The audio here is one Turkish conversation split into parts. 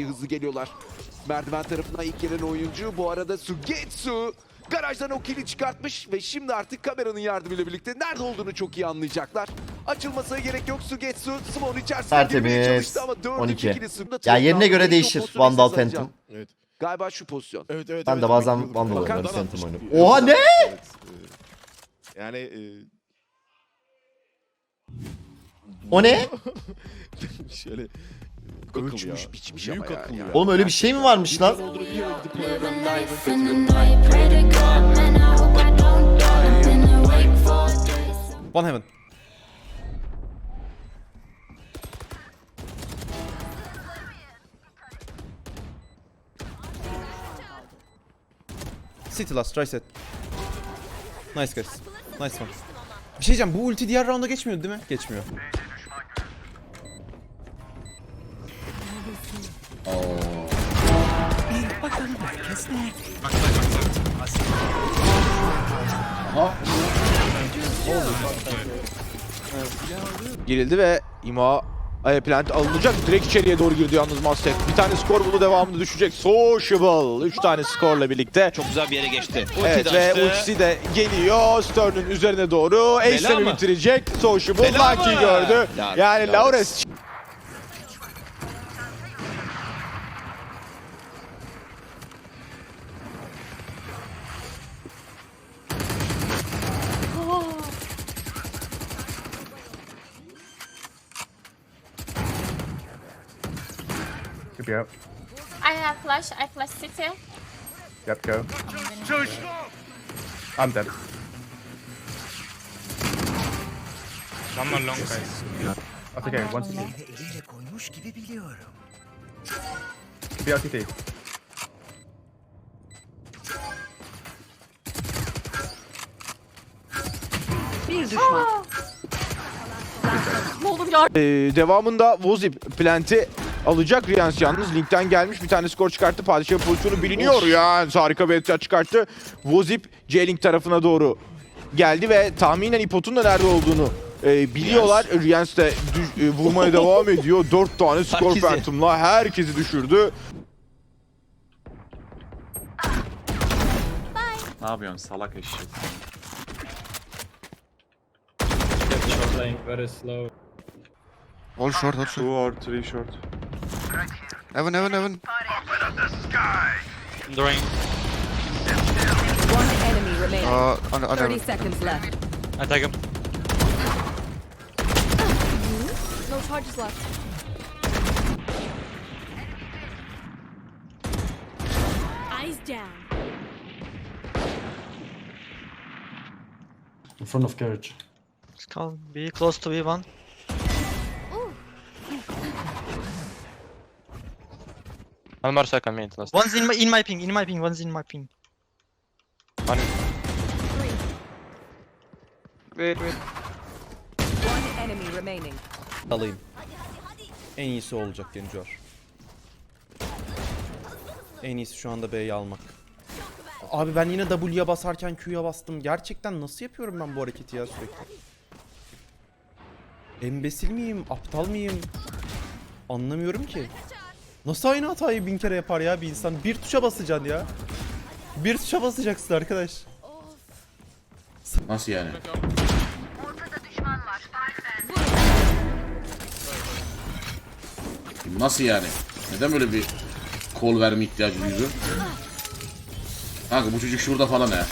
bir hızlı geliyorlar. Merdiven tarafından ilk gelen oyuncu bu arada Sugetsu. Garajdan o kili çıkartmış ve şimdi artık kameranın yardımıyla birlikte nerede olduğunu çok iyi anlayacaklar. Açılmasına gerek yok Sugetsu. Simon içerisine girmeye çalıştı ama 4 12. ikili sınırda Ya yerine göre değişir Vandal. Phantom. Evet. Galiba şu pozisyon. Evet evet. Ben evet, de bazen. Vandal oynuyorum? Phantom oynuyorum. Oha ne? evet, e, yani e, O ne? şöyle Ölçmüş, biçmiş ama Büyük ya, akıl ya. Oğlum öyle bir şey mi varmış lan? One heaven. City last, try set. Nice guys. Nice one. Bir şey diyeceğim bu ulti diğer rounda geçmiyor değil mi? Geçmiyor. Girildi ve ima Aya plant alınacak. Direkt içeriye doğru girdi yalnız Mastek. Bir tane skor bulu devamında düşecek. Sociable. 3 tane skorla birlikte. Çok güzel bir yere geçti. Ulti Evet ve açtı. ultisi de geliyor. Stern'ın üzerine doğru. Ace'le bitirecek? Sociable Bela Lucky mı? gördü. Yani Laures. Out. I have flash, I flash city. Yep, go. I'm dead. One more long guys. That's okay, one CT. Could be out CT. Ne olur ya. Ee, devamında Vozip plant'i alacak. Rians yalnız linkten gelmiş. Bir tane skor çıkarttı. Padişah pozisyonu biliniyor ya. Harika bir headshot çıkarttı. Vozip J-Link tarafına doğru geldi ve tahminen İpot'un da nerede olduğunu e, biliyorlar. Rians de düş- e, vurmaya devam ediyor. 4 tane skor Herkesi. Phantom'la herkesi düşürdü. Ne yapıyorsun salak eşek? All short, all short. Two or three short. Evan, Evan, Evan. Drawing. One enemy remaining. Uh, under, under 30 Evan. seconds left. I take him. No charges left. Eyes down. In front of carriage. Come, be close to B1. One more second, last. One's in my in my ping, in my ping, one's in my ping. Wait, wait. One enemy remaining. Alayım. En iyisi olacak Gencar. En iyisi şu anda B'yi almak. Abi ben yine W'ye basarken Q'ya bastım. Gerçekten nasıl yapıyorum ben bu hareketi ya sürekli? Embesil miyim? Aptal mıyım? Anlamıyorum ki. Nasıl aynı hatayı bin kere yapar ya bir insan? Bir tuşa basacaksın ya. Bir tuşa basacaksın arkadaş. Nasıl yani? Nasıl yani? Neden böyle bir kol verme ihtiyacı duydu? Kanka bu çocuk şurada falan ha.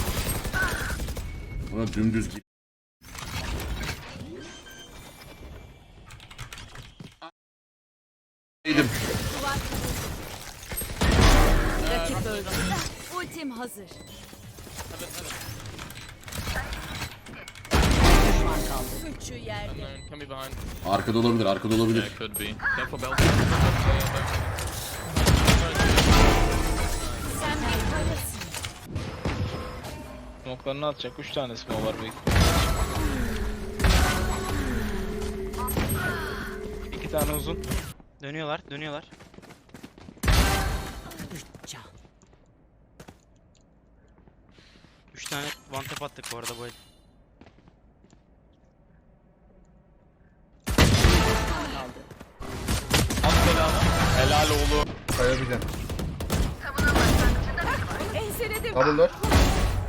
Buna dümdüz git. Öldü. Ultim hazır. Düşman kaldı. Üçü yerde. Arkada olabilir, arkada olabilir. Sen bir kayasın. Smoke'larını atacak 3 tane smoke var büyük. 2 tane uzun. Dönüyorlar, dönüyorlar. Can. 3 tane one tap attık bu arada bu el. Helal oğlum. Kayabileceksin. Enseledim. Double door.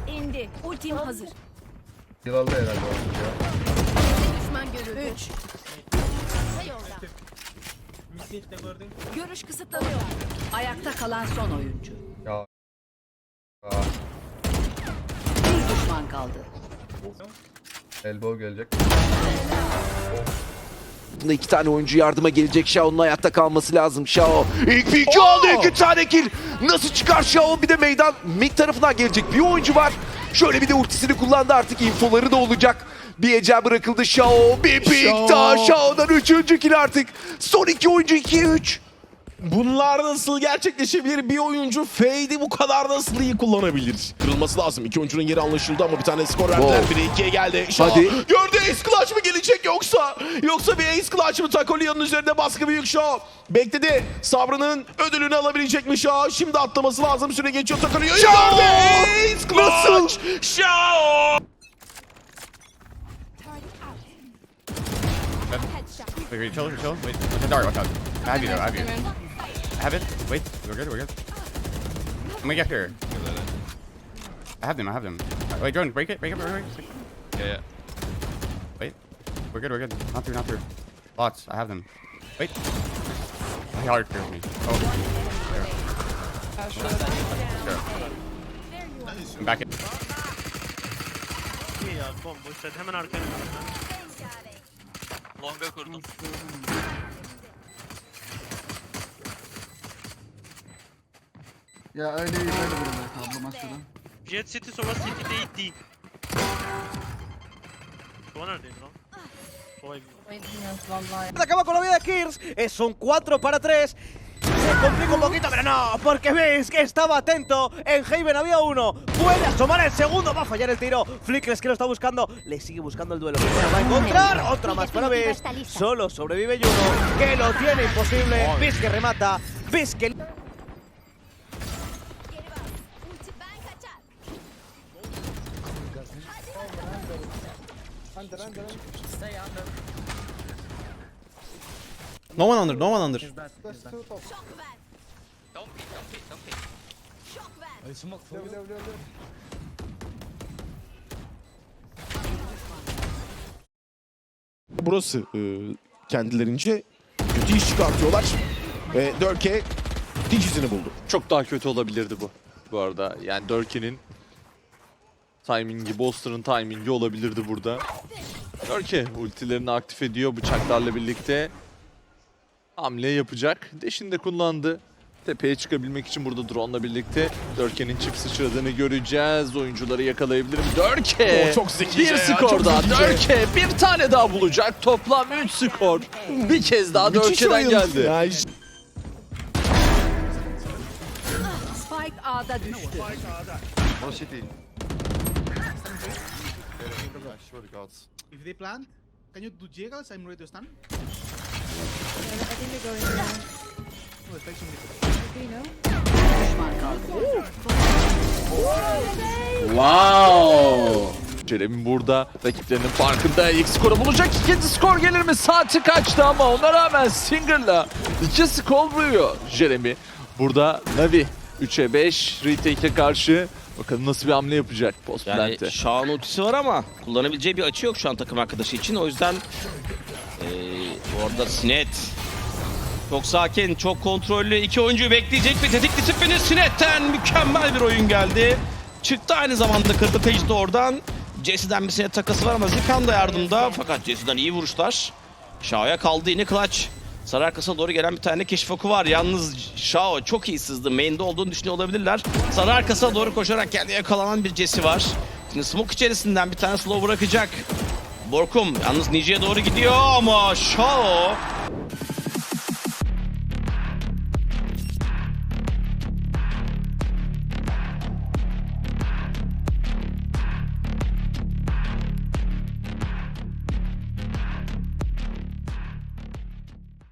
İndi. Ultim hazır. Yıl aldı herhalde o ya. Düşman görüldü. 3. Görüş kısıtlanıyor. Ayakta kalan son oyuncu. Ya. Aa, kaldı. elbow gelecek. Bunda iki tane oyuncu yardıma gelecek. Shao'nun hayatta kalması lazım. Shao ilk bir iki aldı. iki tane kill. Nasıl çıkar Shao? Bir de meydan mid tarafından gelecek bir oyuncu var. Şöyle bir de ultisini kullandı artık infoları da olacak. Bir ecel bırakıldı Shao. Bir pik daha Shao'dan üçüncü kill artık. Son iki oyuncu 2'ye 3. Bunlar nasıl gerçekleşebilir? Bir oyuncu Fade'i bu kadar nasıl iyi kullanabilir? Kırılması lazım. İki oyuncunun yeri anlaşıldı ama bir tane skor verdiler. Wow. Biri ikiye geldi. Şah Hadi. gördü Ace Clutch mı gelecek yoksa? Yoksa bir Ace Clutch mı? Takolia'nın üzerinde baskı büyük Şah. Bekledi. Sabrının ödülünü alabilecek mi Şah? Şimdi atlaması lazım. Süre geçiyor Takolia. Şah! Gördü Ace Clutch. Nasıl? Şah! Wait, chill, chill. Wait, out, watch out. I have you though, I have you. I have it. Wait, we're good, we're good. I'm gonna get here. I have them, I have them. Wait, drone, break it, break it, break it. break it. Yeah, yeah. Wait, we're good, we're good. Not through, not through. Lots, I have them. Wait. He hard kills me. Oh. There. Sure. I'm back in. Hemen arkaya. Longa kurdum. Ya öyle böyle böyle kablo maçları. Jet City sonra City değil. Şu neredeydi lan? Vay Acaba con la vida de Kirs. Eh, son 4 para 3. Se complica un poquito, pero no, porque ves que estaba atento. En Haven había uno. Puede asomar el segundo. Va a fallar el tiro. Flickers que lo está buscando. Le sigue buscando el duelo. Va a encontrar. Otra más para Ves. Solo sobrevive Juno. Que lo tiene imposible. Ves que remata. Ves que. No one under, no one under. Burası e, kendilerince kötü iş çıkartıyorlar. Ve Dörke dicizini buldu. Çok daha kötü olabilirdi bu. Bu arada. Yani Dörke'nin timingi, Boster'ın timingi olabilirdi burada. Dörke ultilerini aktif ediyor bıçaklarla birlikte. Hamle yapacak. Deşini de kullandı. Tepeye çıkabilmek için burada drone'la birlikte Dörke'nin çift sıçradığını göreceğiz. Oyuncuları yakalayabilirim. Dörke! Oo, çok zekice Bir ya, skor çok daha. zekice. Dörke bir tane daha bulacak. Toplam 3 skor. Bir kez daha Müthiş Dörke'den geldi. Ya işte- Spike A'da düştü. If they plant, can you do jiggles? I'm ready to stand. Düşman kaldı. Wow. Jeremy burada rakiplerinin farkında ilk skoru bulacak. İkinci skor gelir mi? Saati kaçtı ama ona rağmen Singer'la iki skor buluyor Jeremy. Burada Navi 3'e 5 retake'e karşı bakalım nasıl bir hamle yapacak post Yani plant'e. Şah'ın ultisi var ama kullanabileceği bir açı yok şu an takım arkadaşı için. O yüzden eee orada Sinet çok sakin, çok kontrollü. iki oyuncuyu bekleyecek bir tetik disiplini Sinet'ten mükemmel bir oyun geldi. Çıktı aynı zamanda kırdı Page de oradan. Jesse'den bir Sinet takası var ama Zikan da yardımda. Fakat Jesse'den iyi vuruşlar. Shao kaldı yine Clutch. Sarı arkasına doğru gelen bir tane keşif oku var. Yalnız Shao çok iyi sızdı. Main'de olduğunu düşünüyor olabilirler. Sarı arkasına doğru koşarak kendi yakalanan bir Jesse var. Şimdi smoke içerisinden bir tane slow bırakacak. Borkum yalnız Niji'ye doğru gidiyor ama Shao